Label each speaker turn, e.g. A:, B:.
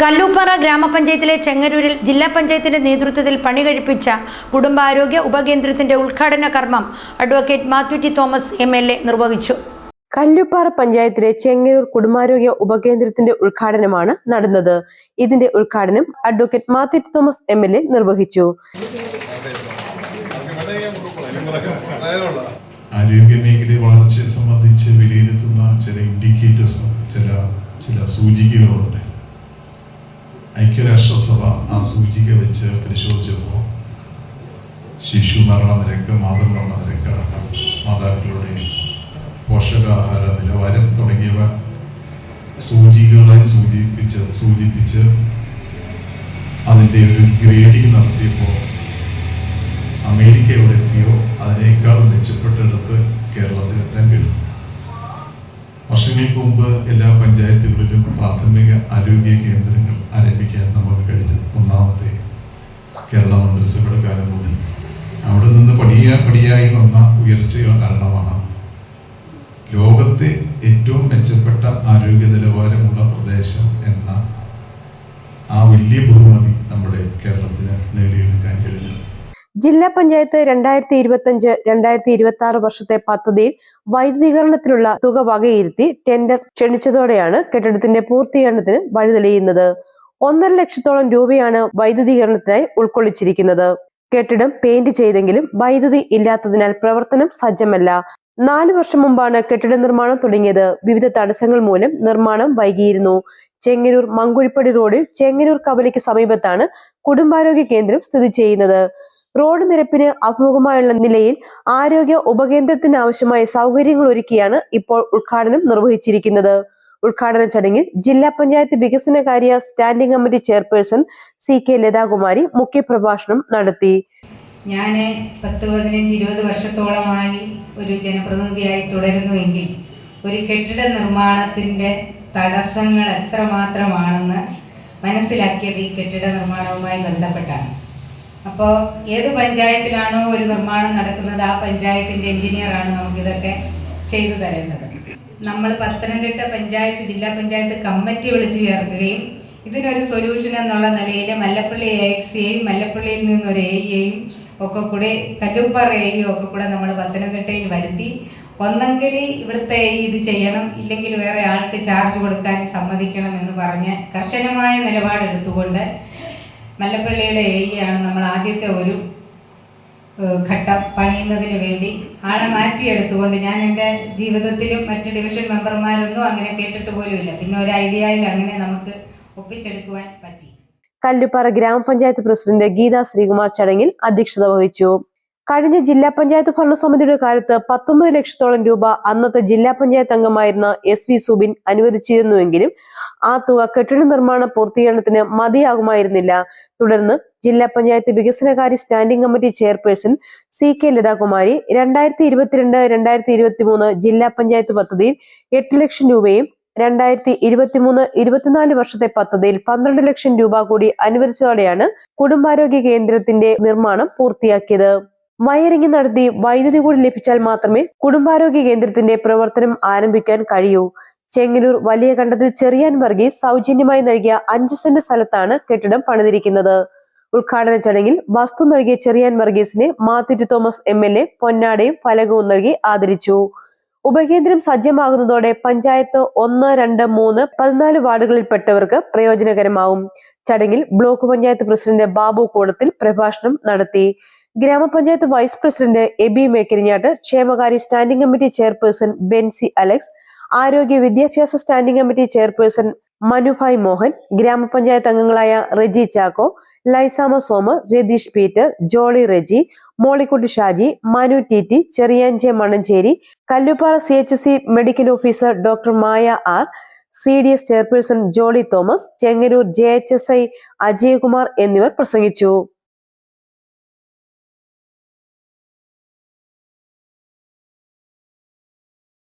A: കല്ലൂപ്പാറ ഗ്രാമപഞ്ചായത്തിലെ ചെങ്ങരൂരിൽ ജില്ലാ പഞ്ചായത്തിന്റെ നേതൃത്വത്തിൽ പണി കഴിപ്പിച്ച കുടുംബാരോഗ്യ ഉപകേന്ദ്രത്തിന്റെ ഉദ്ഘാടന കർമ്മം advocate Mathew T Thomas M L A നിർവഹിച്ചു.
B: കല്ലുപ്പാറ പഞ്ചായത്തിലെ ചെങ്ങരൂർ കുടുംബാരോഗ്യ ഉപകേന്ദ്രത്തിന്റെ ഉദ്ഘാടനമാണ് നടന്നത്. ഇതിന്റെ ഉദ്ഘാടനം advocate Mathew T Thomas M L A നിർവഹിച്ചു.
C: ആരോഗ്യ മേഖലയെ വളർച്ചയെ സംബന്ധിച്ച് വിലയിരുത്തുന്ന ചില ഇൻഡിക്കേറ്റേഴ്സ് ചില ചില സൂചികകളുണ്ട്. ഐക്യരാഷ്ട്രസഭ ആ സൂചിക വെച്ച് പരിശോധിച്ചപ്പോൾ ശിശു മരണ നിരക്ക് മാതൃമരണ നിരക്ക് അടക്കം മാതാക്കളുടെ പോഷകാഹാര നിലവാരം തുടങ്ങിയവ സൂചികകളായി സൂചിപ്പിച്ച് സൂചിപ്പിച്ച് അതിന്റെ ഒരു ഗ്രേഡിംഗ് നടത്തിയപ്പോൾ അമേരിക്ക എവിടെ എത്തിയോ അതിനേക്കാൾ മെച്ചപ്പെട്ടെടുത്ത് കേരളത്തിലെത്താൻ കഴിയും. വർഷങ്ങൾക്ക് മുമ്പ് എല്ലാ പഞ്ചായത്തുകളിലും പ്രാഥമിക ആരോഗ്യ കേന്ദ്രങ്ങൾ ആരംഭിക്കാൻ നമുക്ക് കഴിഞ്ഞത്. ഒന്നാമത്തെ കേരള മന്ത്രിസഭയുടെ കാലം മുതൽ. അവിടെ നിന്ന് പടിയ പടിയായി വന്ന ഉയർച്ചകൾ കാരണമാണ് ലോകത്തെ ഏറ്റവും മെച്ചപ്പെട്ട ആരോഗ്യ നിലവാരമുള്ള പ്രദേശം എന്ന ആ വലിയ ബഹുമതി നമ്മുടെ കേരളത്തിന് നേടിയെടുക്കാൻ കഴിഞ്ഞത്.
B: ജില്ലാ പഞ്ചായത്ത് രണ്ടായിരത്തി ഇരുപത്തി അഞ്ച് രണ്ടായിരത്തി ഇരുപത്തി ആറ് വർഷത്തെ പദ്ധതിയിൽ വൈദ്യുതീകരണത്തിനുള്ള തുക വകയിരുത്തി ടെൻഡർ ക്ഷണിച്ചതോടെയാണ് കെട്ടിടത്തിന്റെ പൂർത്തീകരണത്തിന് വഴിതെളിയുന്നത്. ഒന്നര ലക്ഷത്തോളം രൂപയാണ് വൈദ്യുതീകരണത്തിനായി ഉൾക്കൊള്ളിച്ചിരിക്കുന്നത്. കെട്ടിടം പെയിന്റ് ചെയ്തെങ്കിലും വൈദ്യുതി ഇല്ലാത്തതിനാൽ പ്രവർത്തനം സജ്ജമല്ല. നാല് വർഷം മുമ്പാണ് കെട്ടിട നിർമ്മാണം തുടങ്ങിയത്. വിവിധ തടസ്സങ്ങൾ മൂലം നിർമ്മാണം വൈകിയിരുന്നു. ചെങ്ങന്നൂർ മങ്കുഴിപ്പടി റോഡിൽ ചെങ്ങന്നൂർ കവലയ്ക്ക് സമീപത്താണ് കുടുംബാരോഗ്യ കേന്ദ്രം സ്ഥിതി ചെയ്യുന്നത്. റോഡ് നിരപ്പിന് അഭിമുഖമായുള്ള നിലയിൽ ആരോഗ്യ ഉപകേന്ദ്രത്തിന് ആവശ്യമായ സൗകര്യങ്ങൾ ഒരുക്കിയാണ് ഇപ്പോൾ ഉദ്ഘാടനം നിർവഹിച്ചിരിക്കുന്നത്. ഉദ്ഘാടന ചടങ്ങിൽ ജില്ലാ പഞ്ചായത്ത് വികസനകാര്യ standing committee chairperson C K Lathakumari മുഖ്യപ്രഭാഷണം നടത്തി.
D: ഞാൻ പത്ത് പതിനഞ്ച് ഇരുപത് വർഷത്തോളമായി ഒരു ജനപ്രതിനിധിയായി തുടരുന്നുവെങ്കിൽ ഒരു കെട്ടിട നിർമ്മാണത്തിന്റെ തടസ്സങ്ങൾ എത്രമാത്രമാണെന്ന് മനസ്സിലാക്കിയത് ഈ കെട്ടിട നിർമ്മാണവുമായി ബന്ധപ്പെട്ടാണ്. അപ്പോൾ ഏത് പഞ്ചായത്തിലാണോ ഒരു നിർമ്മാണം നടക്കുന്നത് ആ പഞ്ചായത്തിന്റെ എഞ്ചിനീയറാണ് നമുക്കിതൊക്കെ ചെയ്തു തരേണ്ടത്. നമ്മൾ പത്തനംതിട്ട പഞ്ചായത്ത് ജില്ലാ പഞ്ചായത്ത് കമ്മിറ്റി വിളിച്ചു ചേർക്കുകയും ഇതിനൊരു സൊല്യൂഷൻ എന്നുള്ള നിലയിൽ മല്ലപ്പള്ളി എ എക്സിയെയും മല്ലപ്പള്ളിയിൽ നിന്നൊരു എയും ഒക്കെ കൂടെ കല്ലുപ്പാറ എയും ഒക്കെ കൂടെ നമ്മൾ പത്തനംതിട്ടയിൽ വരുത്തി. ഒന്നെങ്കിൽ ഇവിടുത്തെ ഇത് ചെയ്യണം ഇല്ലെങ്കിൽ വേറെ ആൾക്ക് ചാർജ് കൊടുക്കാൻ സമ്മതിക്കണം എന്ന് പറഞ്ഞ് കർശനമായ നിലപാടെടുത്തുകൊണ്ട് മല്ലപ്പള്ളിയുടെ ഏരിയയാണ് നമ്മൾ ആദ്യത്തെ ഒരു ഘട്ടം പണിയുന്നതിന് വേണ്ടി ആളെ മാറ്റിയെടുത്തുകൊണ്ട് ഞാൻ എന്റെ ജീവിതത്തിലും മറ്റ് ഡിവിഷൻ മെമ്പർമാരൊന്നും അങ്ങനെ കേട്ടിട്ട് പോലുമില്ല. പിന്നെ ഒരു ഐഡിയയിൽ അങ്ങനെ നമുക്ക് ഒപ്പിച്ചെടുക്കുവാൻ പറ്റി.
B: കല്ലുപ്പാറ ഗ്രാമപഞ്ചായത്ത് പ്രസിഡന്റ് ഗീത ശ്രീകുമാർ ചടങ്ങിൽ അധ്യക്ഷത വഹിച്ചു. കഴിഞ്ഞ ജില്ലാ പഞ്ചായത്ത് ഭരണസമിതിയുടെ കാലത്ത് പത്തൊമ്പത് ലക്ഷത്തോളം രൂപ അന്നത്തെ ജില്ലാ പഞ്ചായത്ത് അംഗമായിരുന്ന എസ് വി സുബിൻ അനുവദിച്ചിരുന്നുവെങ്കിലും ആ തുക കെട്ടിട നിർമ്മാണ പൂർത്തീകരണത്തിന് മതിയാകുമായിരുന്നില്ല. തുടർന്ന് ജില്ലാ പഞ്ചായത്ത് വികസനകാര്യ standing committee chairperson C K Lathakumari രണ്ടായിരത്തി ഇരുപത്തിരണ്ട് രണ്ടായിരത്തി ഇരുപത്തി മൂന്ന് ജില്ലാ പഞ്ചായത്ത് പദ്ധതിയിൽ എട്ട് ലക്ഷം രൂപയും രണ്ടായിരത്തി ഇരുപത്തിമൂന്ന് ഇരുപത്തിനാല് വർഷത്തെ പദ്ധതിയിൽ പന്ത്രണ്ട് ലക്ഷം രൂപ കൂടി അനുവദിച്ചതോടെയാണ് കുടുംബാരോഗ്യ കേന്ദ്രത്തിന്റെ നിർമ്മാണം പൂർത്തിയാക്കിയത്. വയറിംഗ് നടത്തി വൈദ്യുതി കൂടി ലഭിച്ചാൽ മാത്രമേ കുടുംബാരോഗ്യ കേന്ദ്രത്തിന്റെ പ്രവർത്തനം ആരംഭിക്കാൻ കഴിയൂ. ചെങ്ങലൂർ വലിയ കണ്ടത്തിൽ ചെറിയാൻ വർഗീസ് സൗജന്യമായി നൽകിയ അഞ്ച് സെന്റ് സ്ഥലത്താണ് കെട്ടിടം പണിതിരിക്കുന്നത്. ഉദ്ഘാടന ചടങ്ങിൽ വസ്തു നൽകിയ Cherian വർഗീസിനെ Mathew T Thomas M L A പൊന്നാടയും ഫലകവും നൽകി ആദരിച്ചു. ഉപകേന്ദ്രം സജ്ജമാകുന്നതോടെ പഞ്ചായത്ത് ഒന്ന് രണ്ട് മൂന്ന് പതിനാല് വാർഡുകളിൽപ്പെട്ടവർക്ക് പ്രയോജനകരമാവും. ചടങ്ങിൽ ബ്ലോക്ക് പഞ്ചായത്ത് പ്രസിഡന്റ് ബാബു കൂടത്തിൽ പ്രഭാഷണം നടത്തി. ഗ്രാമപഞ്ചായത്ത് വൈസ് പ്രസിഡന്റ് എബി മേക്കരിഞ്ഞാട്ട് ക്ഷേമകാര്യ standing committee chairperson Benzi Alex ആരോഗ്യ വിദ്യാഭ്യാസ standing committee chairperson Manubhai Mohan ഗ്രാമപഞ്ചായത്ത് അംഗങ്ങളായ Reji Chacko Laisamma Soma Ratheesh Peter Jolly Reji Mollykutty Shaji Manu T T ചെറിയാഞ്ചെ Mananchery Kalluppara C H C medical officer doctor Maya R C D S chairperson Jolly Thomas Chengannur J H S I Ajayakumar എന്നിവർ പ്രസംഗിച്ചു.